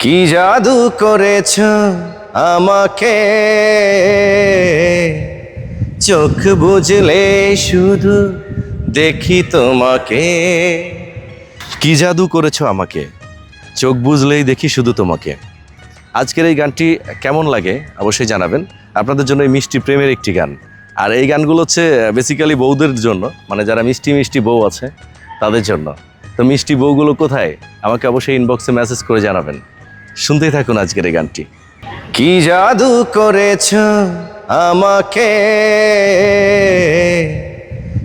কি জাদু করেছ আমাকে? চোখ বুঝলে শুধু দেখি তোমাকে। কি জাদু করেছ আমাকে? চোখ বুঝলেই দেখি শুধু তোমাকে। আজকের এই গানটি কেমন লাগে অবশ্যই জানাবেন। আপনাদের জন্য এই মিষ্টি প্রেমের একটি গান। আর এই গানগুলো হচ্ছে বেসিক্যালি বউদের জন্য মানে যারা মিষ্টি মিষ্টি বউ আছে, তাদের জন্য। তো মিষ্টি বউগুলো কোথায়? আমাকে অবশ্যই ইনবক্সে মেসেজ করে জানাবেন। শুনতেই থাকুন আজকের এই গানটি। কি জাদু করেছ আমাকে?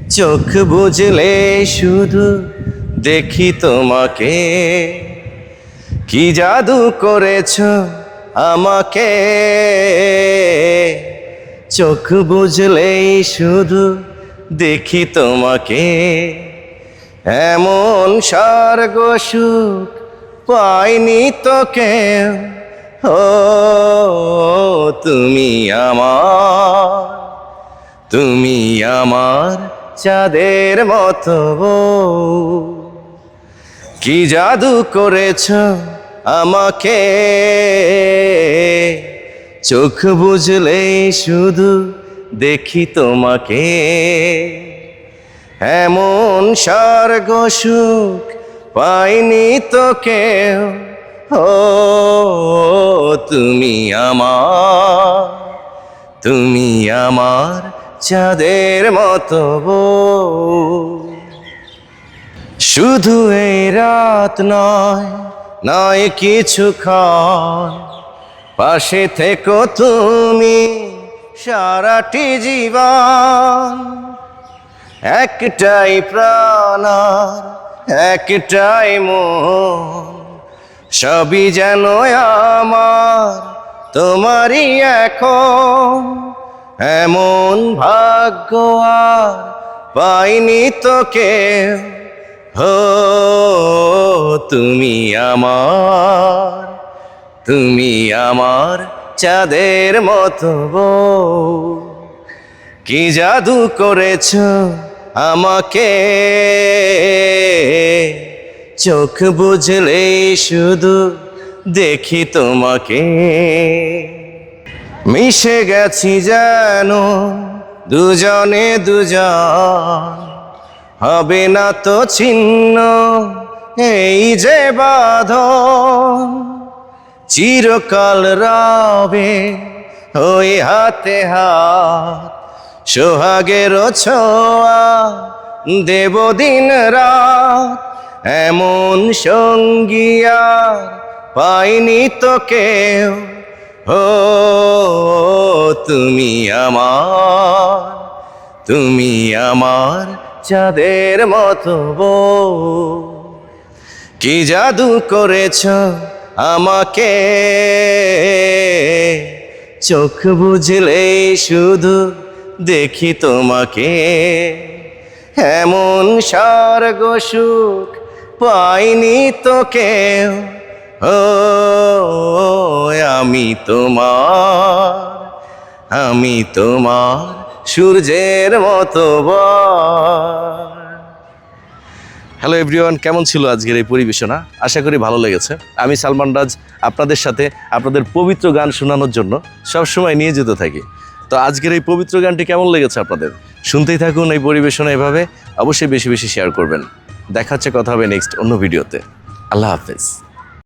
চোখ বুঝলে শুধু দেখি তোমাকে। কি জাদু করেছ আমাকে? চোখ বুঝলেই শুধু দেখি তোমাকে। এমন স্বর্গ পাইনি তোকে। ও, তুমি আমার তুমি আমার চাঁদের মতো। কি জাদু করেছ আমাকে? চোখ বুঝলে শুধু দেখি তোমাকে। এমন স্বর্গ সুখ পাইনি তোকে। ও, তুমি আমার তুমি আমার চাঁদের মতো শুধু এই রাত নয় নয় কিছুক্ষণ পাশে থেকো তুমি সারাটি জীবন। একটাই প্রাণ আর একটাই মন, সবই যেন আমার, তোমারই এখন। এমন ভাগ্য আর পাইনি তোকে, হো, তুমি আমার তুমি আমার চাঁদের মতো কি জাদু করেছ আমাকে চোখ বুঝলে শুধু দেখি তোমাকে। মিশে গেছি যেন দুজনে দুজন, হবে না তো ছিন্ন এই যে বাঁধন। চিরকাল রবে ওই হাতে হাত সোহাগের ছোঁয়া দেব দিন রাত, এমন সঙ্গী আর পাইনি তো কেউ ও, তুমি আমার তুমি আমার চাঁদের মতো বউ। কি জাদু করেছ আমাকে? চোখ বুঝলে শুধু দেখি তোমাকে। এমন স্বর্গ সুখ পাইনি তোকে। ও, আমি তোমার আমি তোমার সূর্যের মতো হ্যালো এভরিওয়ান, কেমন ছিল আজকের এই পরিবেশনা? আশা করি ভালো লেগেছে। আমি সালমান রাজ আপনাদের সাথে আপনাদের পবিত্র গান শোনানোর জন্য সবসময় নিয়ে যেতে থাকি। তো আজকের এই পবিত্র গানটি কেমন লেগেছে আপনাদের? শুনতেই থাকুন এই পরিবেশনা এভাবে। অবশ্যই বেশি বেশি শেয়ার করবেন। দেখা হচ্ছে, কথা হবে নেক্সট অন্য ভিডিওতে আল্লাহ হাফেজ।